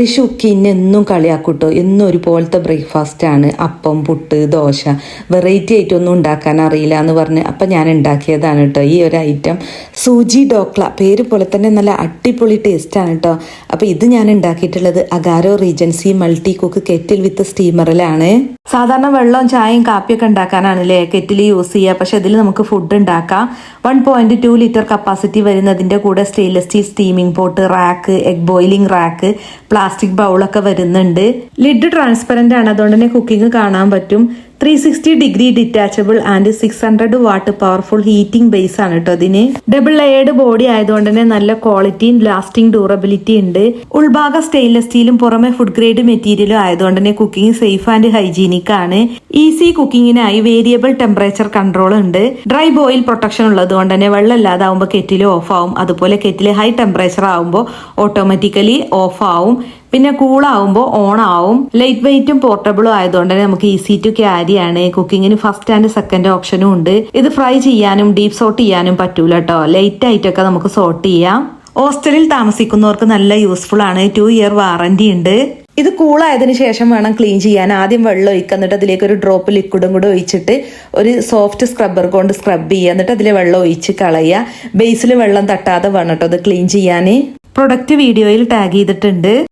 ഋഷുക്ക് ഇന്ന് എന്നും കളിയാക്കൂട്ടോ. എന്നും ഒരുപോലത്തെ ബ്രേക്ക്ഫാസ്റ്റ് ആണ്. അപ്പം പുട്ട് ദോശ. വെറൈറ്റി ആയിട്ട് ഒന്നും ഉണ്ടാക്കാൻ അറിയില്ല എന്ന് പറഞ്ഞ് അപ്പം ഞാൻ ഉണ്ടാക്കിയതാണ് കേട്ടോ ഈ ഒരു ഐറ്റം സൂചി ഡോക്ല. പേര് പോലെ തന്നെ നല്ല അടിപൊളി ടേസ്റ്റ് ആണ് കേട്ടോ അപ്പം ഇത് ഞാൻ ഉണ്ടാക്കിയിട്ടുള്ളത് Agaro regency multi cook kettle with സ്റ്റീമറിലാണ്. സാധാരണ വെള്ളവും ചായയും കാപ്പിയൊക്കെ ഉണ്ടാക്കാനാണല്ലേ കെറ്റിൽ യൂസ് ചെയ്യുക. പക്ഷെ ഇതിൽ നമുക്ക് ഫുഡ് ഉണ്ടാക്കാം. One point two litre capacity വരുന്നതിന്റെ കൂടെ stainless steel steaming pot rack egg boiling rack plastic ബൗളൊക്കെ വരുന്നുണ്ട്. ലിഡ് ട്രാൻസ്പെറന്റ് ആണ് അതുകൊണ്ട് തന്നെ കുക്കിംഗ് കാണാൻ പറ്റും. Three sixty degree detachable and six hundred watt powerful heating base ആണ് കേട്ടോ അതിന് ഡബിൾ ലെയർഡ് ബോഡി ആയതുകൊണ്ട് തന്നെ നല്ല ക്വാളിറ്റിയും ലാസ്റ്റിംഗ് ഡ്യൂറബിലിറ്റി ഉണ്ട്. ഉൾഭാഗം സ്റ്റെയിൻലെസ് സ്റ്റീലും പുറമെ ഫുഡ് ഗ്രേഡ് മെറ്റീരിയലും ആയതുകൊണ്ട് തന്നെ കുക്കിംഗ് സേഫ് ആൻഡ് ഹൈജീനിക് ആണ്. ഈസി കുക്കിങ്ങിനായി വേരിയബിൾ ടെമ്പറേച്ചർ കൺട്രോൾ ഉണ്ട്. ഡ്രൈ ബോയിൽ പ്രൊട്ടക്ഷൻ ഉള്ളത് കൊണ്ട് തന്നെ വെള്ളം ഇല്ലാതാവുമ്പോൾ കെറ്റിൽ ഓഫ് ആവും. അതുപോലെ കെറ്റിൽ ഹൈ ടെമ്പറേച്ചർ ആവുമ്പോൾ ഓട്ടോമാറ്റിക്കലി ഓഫ് ആവും. പിന്നെ കൂളാവുമ്പോൾ ഓൺ ആവും ലൈറ്റ് വെയിറ്റും പോർട്ടബിളും ആയതുകൊണ്ട് തന്നെ നമുക്ക് ഈസി ടു ക്യാരി ആണ്. കുക്കിങ്ങിന് ഫസ്റ്റ് ആൻഡ് സെക്കൻഡ് ഓപ്ഷനും ഉണ്ട്. ഇത് ഫ്രൈ ചെയ്യാനും ഡീപ് സോട്ട് ചെയ്യാനും പറ്റൂല കേട്ടോ ലൈറ്റ് ആയിട്ടൊക്കെ നമുക്ക് സോട്ട് ചെയ്യാം. ഹോസ്റ്റലിൽ താമസിക്കുന്നവർക്ക് നല്ല യൂസ്ഫുൾ ആണ്. ടു ഇയർ വാറന്റി ഉണ്ട്. ഇത് കൂളായതിനു ശേഷം വേണം ക്ലീൻ ചെയ്യാൻ. ആദ്യം വെള്ളം ഒഴിക്കുക. എന്നിട്ട് അതിലേക്ക് ഒരു ഡ്രോപ്പ് ലിക്വിഡും കൂടെ ഒഴിച്ചിട്ട് ഒരു സോഫ്റ്റ് സ്ക്രബ്ബർ കൊണ്ട് സ്ക്രബ് ചെയ്യുക. എന്നിട്ട് അതിൽ വെള്ളം ഒഴിച്ച് കളയുക. ബേസിൽ വെള്ളം തട്ടാതെ വേണം കേട്ടോ അത് ക്ലീൻ ചെയ്യാൻ പ്രൊഡക്റ്റ് വീഡിയോയിൽ ടാഗ് ചെയ്തിട്ടുണ്ട്.